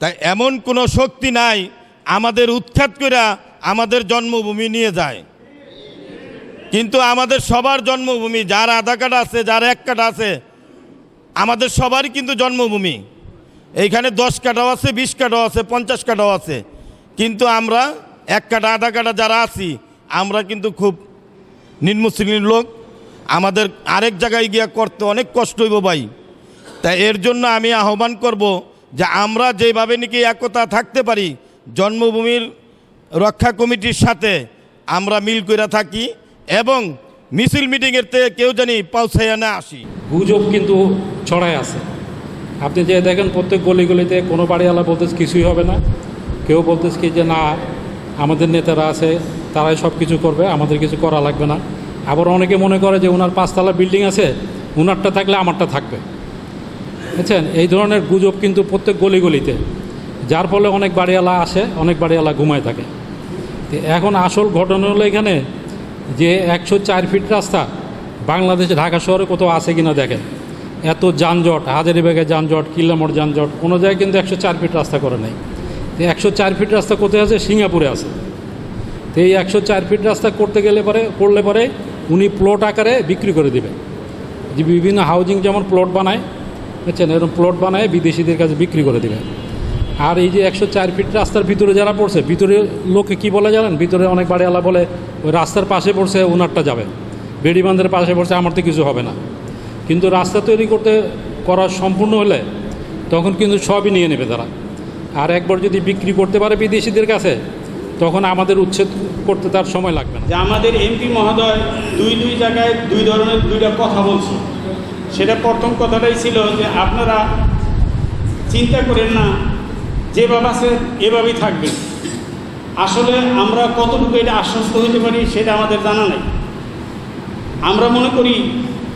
তাই এমন কোনো শক্তি নাই, আমাদের উৎখাত করে আমাদের জন্মভূমি নিয়ে যায়। কিন্তু আমাদের সবার জন্মভূমি, যার আধা কাটা আছে, যার এক কাটা আছে, আমাদের সবারই কিন্তু জন্মভূমি। এইখানে দশ কাটাও আছে, বিশ কাটাও আছে, পঞ্চাশ কাটাও আছে। কিন্তু আমরা এক কাটা আধা কাটা যারা আছি, আমরা কিন্তু খুব নিম্ন শ্রেণির লোক। আমাদের আরেক জায়গায় গিয়া করতে অনেক কষ্ট হইব ভাই। তাই এর জন্য আমি আহ্বান করব যে আমরা যেভাবে নাকি একতা থাকতে পারি, জন্মভূমির রক্ষা কমিটির সাথে আমরা মিল করে থাকি এবং মিছিল মিটিংয়ের থেকে কেউ জানি পৌঁছাইয়া না আসি। গুজব কিন্তু ছড়ায় আছে। আপনি যে দেখেন প্রত্যেক গলি গলিতে কোনো বাড়িওয়ালা বলতেছে কিছুই হবে না। কেউ বলতেছে কি যে না, আমাদের নেতারা আছে, তারাই সব কিছু করবে, আমাদের কিছু করা লাগবে না। আবার অনেকে মনে করে যে ওনার পাঁচতলা বিল্ডিং আছে ওনারটা থাকলে আমারটা থাকবে। বুঝছেন? এই ধরনের গুজব কিন্তু প্রত্যেক গলি গলিতে যার ফলে অনেক বাড়িওয়ালা আসে, অনেক বাড়িওয়ালা ঘুমায় থাকে। এখন আসল ঘটনা হলো এখানে যে একশো চার ফিট রাস্তা বাংলাদেশে ঢাকা শহরে কোথাও আছে কিনা দেখেন। এত যানজট হাজারিবাগের যানজট, কিল্লামোড় যানজট, কোনো জায়গায় কিন্তু একশো চার ফিট রাস্তা করে নেই। তো একশো চার ফিট রাস্তা কোথায় আছে? সিঙ্গাপুরে আছে। তো এই একশো চার ফিট রাস্তা করতে গেলে পরে, করলে পরে উনি প্লট আকারে বিক্রি করে দিবে। যে বিভিন্ন হাউজিং যেমন প্লট বানায় বুঝছেন? এরকম প্লট বানায় বিদেশিদের কাছে বিক্রি করে দেবে আর এই যে একশো চার ফিট রাস্তার ভিতরে যারা পড়ছে, ভিতরে লোকে কি বলে জানেন? ভিতরে অনেক বাড়িওয়ালা বলে, ওই রাস্তার পাশে পড়ছে ওনারটা যাবে। বেড়িবান্ধের পাশে পড়ছে, আমার তো কিছু হবে না। কিন্তু রাস্তা তৈরি করতে করা সম্পূর্ণ হলে তখন কিন্তু সবই নিয়ে নেবে তারা। আর একবার যদি বিক্রি করতে পারে বিদেশিদের কাছে, তখন আমাদের উচ্ছেদ করতে তার সময় লাগবে না। যে আমাদের এমপি মহোদয় দুই দুই জায়গায় দুই ধরনের দুইটা কথা বলছে। সেটা প্রথম কথাটাই ছিল যে আপনারা চিন্তা করেন না, যে যেভাবে আছে এভাবেই থাকবে। আসলে আমরা কতটুকু এটা আশ্বস্ত হইতে পারি সেটা আমাদের জানা নাই। আমরা মনে করি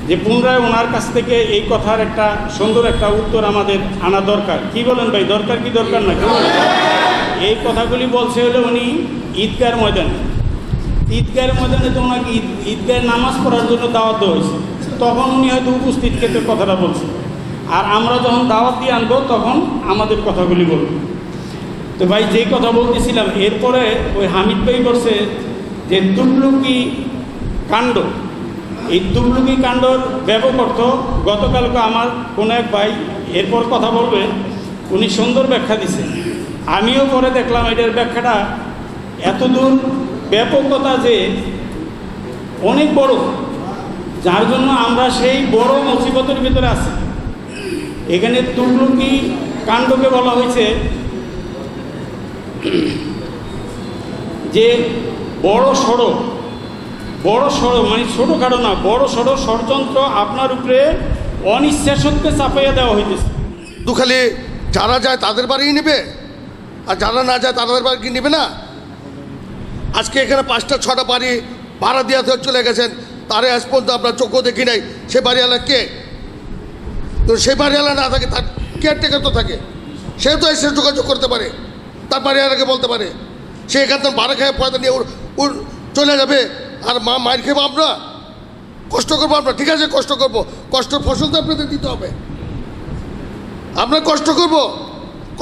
যে পুনরায় ওনার কাছ থেকে এই কথার একটা সুন্দর একটা উত্তর আমাদের আনা দরকার। কি বলেন ভাই, দরকার কি দরকার না? এই কথাগুলি বলছে হলে উনি ঈদগার ময়দানে। ঈদগাহের ময়দানে তো ওনাকে ঈদ ঈদগাহের নামাজ পড়ার জন্য দাওয়াত হয়েছে। তখন উনি হয়তো উপস্থিত ক্ষেত্রে কথাটা বলছেন আর আমরা যখন দাওয়াত দিয়ে আনব, তখন আমাদের কথাগুলি বলব। তো ভাই যেই কথা বলতেছিলাম, এরপরে ওই হামিদ ভাই বলছে যে তুমলুকি কাণ্ড। এই তুমলুকি কাণ্ডর ব্যাপক অর্থ গতকালকে আমার কোনো এক ভাই এরপর কথা বলবে, উনি সুন্দর ব্যাখ্যা দিছে। আমিও পরে দেখলাম এটার ব্যাখ্যাটা এতদূর ব্যাপকতা যে, অনেক বড়। যার জন্য আমরা সেই বড় মুসিবতের ভিতরে আছি। এখানে তুমলুকি কাণ্ডকে বলা হয়েছে যে বড় সড়ক বড় সড়ক মানে ছোটোখাটো না, বড় সড়ক ষড়যন্ত্র আপনার উপরে অনিচ্ছা চাপাইয়া দেওয়া হইতেছে। দুখালি যারা যায় তাদের বাড়িই নেবে, আর যারা না যায় তাদের বাড়ি কি নেবে না? আজকে এখানে পাঁচটা, ছটা বাড়ি ভাড়া দেওয়াতে চলে গেছেন। তারে আজ পর্যন্ত আমরা চোখও দেখি নাই। সে বাড়িওয়ালা কে? তো সে বাড়িওয়ালা না থাকে, তার কেয়ারটেকার তো থাকে। সে তো এসে যোগাযোগ করতে পারে, তার বাড়িওয়ালাকে বলতে পারে। সে এখান থেকে ভাড়া খেয়ে পয়সা নিয়ে ওর উড়, চলে যাবে। আর মা মায়ের খেবো আমরা। কষ্ট করব আমরা, ঠিক আছে, কষ্ট করব। কষ্টের ফসল তো আপনাদের দিতে হবে। আমরা কষ্ট করব।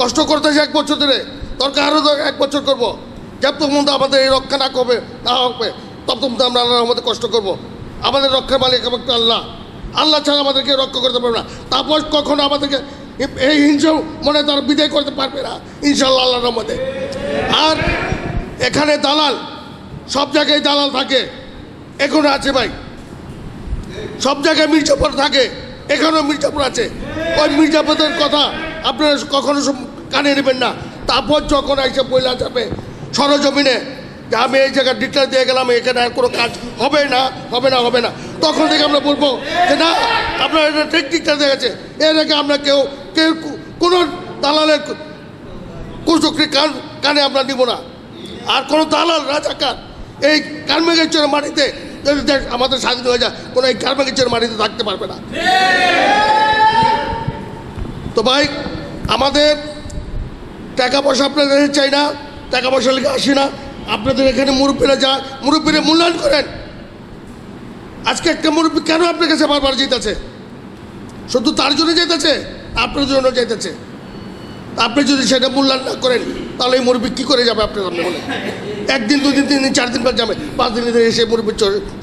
কষ্ট করতেছি এক বছর ধরে। দরকার আরও এক বছর করব। যত পর্যন্ত আমাদের এই রক্ষা না করবে, না হবে তত আমরা আমাদের কষ্ট করব। আমাদের রক্ষার মালিক আমাকে আল্লাহ। আল্লাহ ছাড়া আমাদেরকে রক্ষা করতে পারবে না। তারপর কখনো আমাদেরকে এই হিংসা মনে তারা বিদায় করতে পারবে না। ইনশাল্লাহ আল্লাহর মধ্যে আর এখানে দালাল, সব জায়গায় দালাল থাকে। এখনও আছে ভাই। সব জায়গায় মির্জাপুর থাকে। এখানেও মির্জাপুর আছে। ওই মির্জাপুরের কথা আপনারা কখনো কানে নেবেন না। তারপর যখন এসে পয়লা যাবে সরজমিনে আমি এই জায়গায় ডিক্লার দিয়ে গেলাম, এখানে আর কোনো কাজ হবে না হবে না হবে না। তখন থেকে আমরা বলব যে না, আপনার এটা ঠিক ডিক্লার দিয়ে গেছে। এর আগে আমরা কেউ কেউ কোনো দালালের কুচক্রি কান, কানে আমরা নিব না। আর কোনো দালাল, রাজাকার, এই কার্মেগেশ্বরের মাটিতে যদি আমাদের স্বাধীন হয়ে যায়, কোনো এই কার্মেগেশ্বরের মাটিতে থাকতে পারবে না। তো ভাই, আমাদের টাকা পয়সা আপনাদের চাই না, টাকা পয়সা লিখে আসি না। আপনাদের এখানে মুরব্বীরা যা, মুরব্বীরা মূল্যায়ন করেন। আজকে একটা মুরব্বী কেন আপনার কাছে বারবার যেতেছে শুধু তার জন্য যেতেছে আপনার জন্য যেতেছে আপনি যদি সেটা মূল্যায়ন না করেন, তাহলে এই মুরব্বী কী করে যাবে আপনার সামনে বলে? একদিন, দুদিন, তিন দিন, চার দিন পর যাবে। পাঁচ দিন ধরে এসে মুরব্বী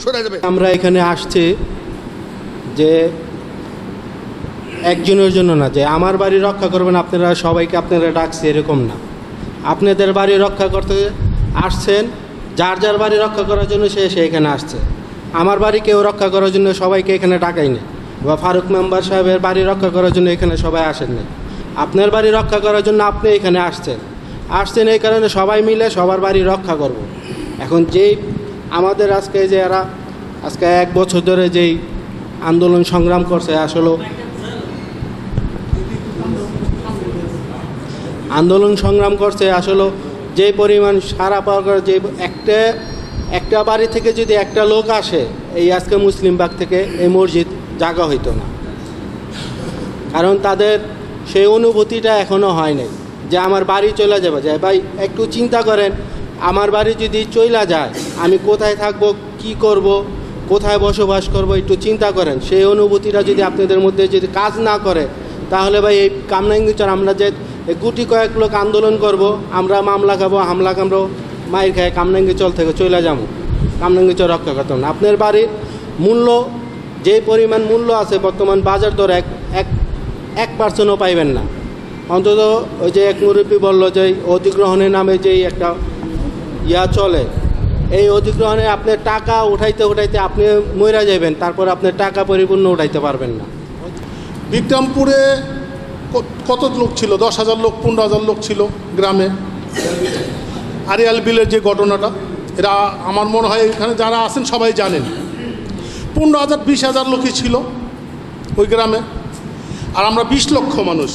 সরে যাবে। আমরা এখানে আসছি যে একজনের জন্য না, যে আমার বাড়ি রক্ষা করবেন, আপনারা সবাইকে আপনারা ডাকছে, এরকম না। আপনাদের বাড়ি রক্ষা করতে আসছেন, যার যার বাড়ি রক্ষা করার জন্য সে সে এখানে আসছে। আমার বাড়ি কেউ রক্ষা করার জন্য সবাইকে এখানে ডাকাইনি বা ফারুক মেম্বার সাহেবের বাড়ি রক্ষা করার জন্য এখানে সবাই আসেননি আপনার বাড়ি রক্ষা করার জন্য আপনি এখানে আসছেন। আসছেন এই কারণে সবাই মিলে সবার বাড়ি রক্ষা করব। এখন যেই আমাদের আজকে যে এরা, আজকে এক বছর ধরে যেই আন্দোলন সংগ্রাম করছে, আসলে আন্দোলন সংগ্রাম করছে, আসলে যে পরিমাণ সারা পাওয়ার করে যে একটা একটা বাড়ি থেকে যদি একটা লোক আসে, এই আজকে মুসলিম বাগ থেকে এই মসজিদ জাগা হইতো না। কারণ তাদের সেই অনুভূতিটা এখনও হয় নাই, যে আমার বাড়ি চলে যাবে। যায় ভাই, একটু চিন্তা করেন, আমার বাড়ি যদি চইলা যায়, আমি কোথায় থাকব, কি করব, কোথায় বসবাস করব, একটু চিন্তা করেন। সেই অনুভূতিটা যদি আপনাদের মধ্যে যদি কাজ না করে, তাহলে ভাই, এই কামনাঙ্গিচর আমরা যে গুটি কয়েক লোক আন্দোলন করব, আমরা মামলা খাব, হামলা কামড়ো মায়ের খায় কামনাঙ্গিচল থেকে চলে যাব কামনাঙ্গিচর রক্ষা করতাম না। আপনার বাড়ির মূল্য যে পরিমাণ মূল্য আছে বর্তমান বাজার দর এক এক এক পার্সেন্টও পাইবেন না। অন্তত ওই যে এক মুরব্বী বলল যে অধিগ্রহণের নামে যেই একটা ইয়া চলে, এই অধিগ্রহণে আপনার টাকা উঠাইতে উঠাইতে আপনি মইরা যাবেন তারপর আপনার টাকা পরিপূর্ণ উঠাইতে পারবেন না। বিক্রমপুরে কত লোক ছিল? দশ হাজার লোক, পনেরো হাজার লোক ছিল গ্রামে। আরিয়াল বিলের যে ঘটনাটা, এরা আমার মনে হয় এখানে যারা আছেন সবাই জানেন। পনেরো হাজার, বিশ হাজার লোকই ছিল ওই গ্রামে। আর আমরা বিশ লক্ষ মানুষ।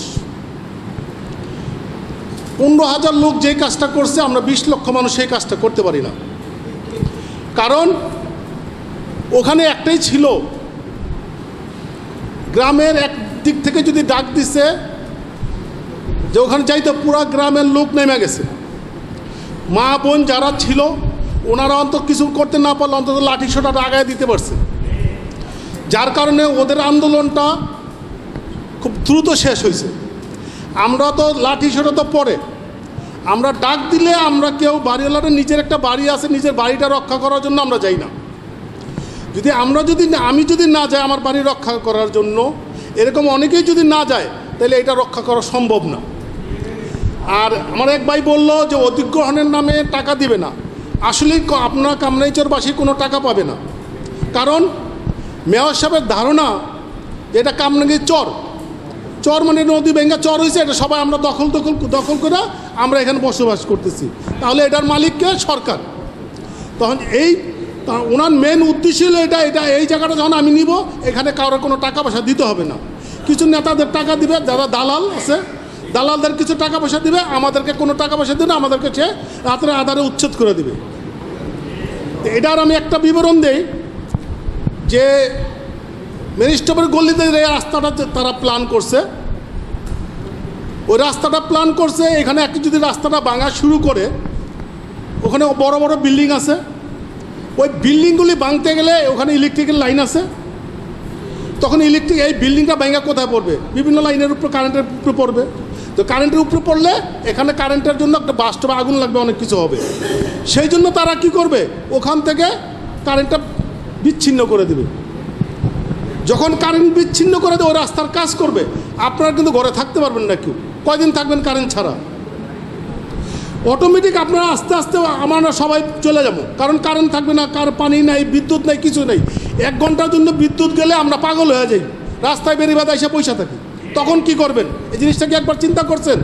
পনেরো হাজার লোক যে কাজটা করছে, আমরা বিশ লক্ষ মানুষ সেই কাজটা করতে পারি না। কারণ ওখানে একটাই ছিল, গ্রামের এক দিক থেকে যদি ডাক দিছে, যে ওখানে যাইতে পুরা গ্রামের লোক নেমে গেছে। মা বোন যারা ছিল, ওনারা অন্তত কিছু করতে না পারলে অন্তত লাঠি সোটাটা আগায় দিতে পারছে। যার কারণে ওদের আন্দোলনটা খুব দ্রুত শেষ হয়েছে। আমরা তো লাঠি সোটা তো পরে। আমরা ডাক দিলে আমরা কেউ বাড়িওয়ালার নিজের একটা বাড়ি আছে, নিজের বাড়িটা রক্ষা করার জন্য আমরা যাই না। যদি আমরা যদি আমি যদি না যাই আমার বাড়ি রক্ষা করার জন্য এরকম অনেকেই যদি না যায়, তাহলে এটা রক্ষা করা সম্ভব না। আর আমার এক ভাই বলল যে, অধিগ্রহণের নামে টাকা দিবে না। আসলেই আপনার কামরাইচরবাসী কোনো টাকা পাবে না। কারণ, মেয়র সাহেবের ধারণা এটা কামরাঙ্গির চর। চর মানে নদী ভেঙ্গা চর হয়েছে এটা সবাই আমরা দখল দখল দখল করে আমরা এখানে বসবাস করতেছি। তাহলে এটার মালিককে সরকার। তখন এই তা ওনার মেন উদ্দেশ্য ছিল এটা এটা, এই জায়গাটা যখন আমি নিব, এখানে কারোর কোনো টাকা পয়সা দিতে হবে না। কিছু নেতাদের টাকা দিবে, যারা দালাল আছে, দালালদের কিছু টাকা পয়সা দিবে, আমাদেরকে কোনো টাকা পয়সা দিবে আমাদেরকে সে রাত্রে আধারে উচ্ছেদ করে দিবে। তো এটার আমি একটা বিবরণ দেই, যে মেরিস্টপের গল্লিতে এই রাস্তাটা তারা প্ল্যান করছে, ওই রাস্তাটা প্ল্যান করছে, এখানে একটু যদি রাস্তাটা ভাঙা শুরু করে, ওখানে বড় বড় বিল্ডিং আছে ওই বিল্ডিংগুলি ভাঙতে গেলে ওখানে ইলেকট্রিকের লাইন আছে। তখন ইলেকট্রিক এই বিল্ডিংটা ভেঙে কোথায় পড়বে? বিভিন্ন লাইনের উপর কারেন্টের উপরে পড়বে। তো কারেন্টের উপরে পড়লে এখানে কারেন্টের জন্য একটা বাস্তবে আগুন লাগবে, অনেক কিছু হবে। সেই জন্য তারা কি করবে? ওখান থেকে কারেন্টটা বিচ্ছিন্ন করে দেবে। যখন কারেন্ট বিচ্ছিন্ন করে দেবে ওই রাস্তার কাজ করবে। আপনারা কিন্তু ঘরে থাকতে পারবেন না কেউ। কয়দিন থাকবেন কারেন্ট ছাড়া? অটোমেটিক আপনারা আস্তে আস্তে আমরা সবাই চলে যাব। কারণ কারেন্ট থাকবে না, কার পানি নাই, বিদ্যুৎ নাই, কিছু নেই। এক ঘণ্টার জন্য বিদ্যুৎ গেলে আমরা পাগল হয়ে যাই। রাস্তায় বেরিয়ে বাদ এসে পয়সা থাকি। তখন কি করবেন? এই জিনিসটা কি একবার চিন্তা করছেন?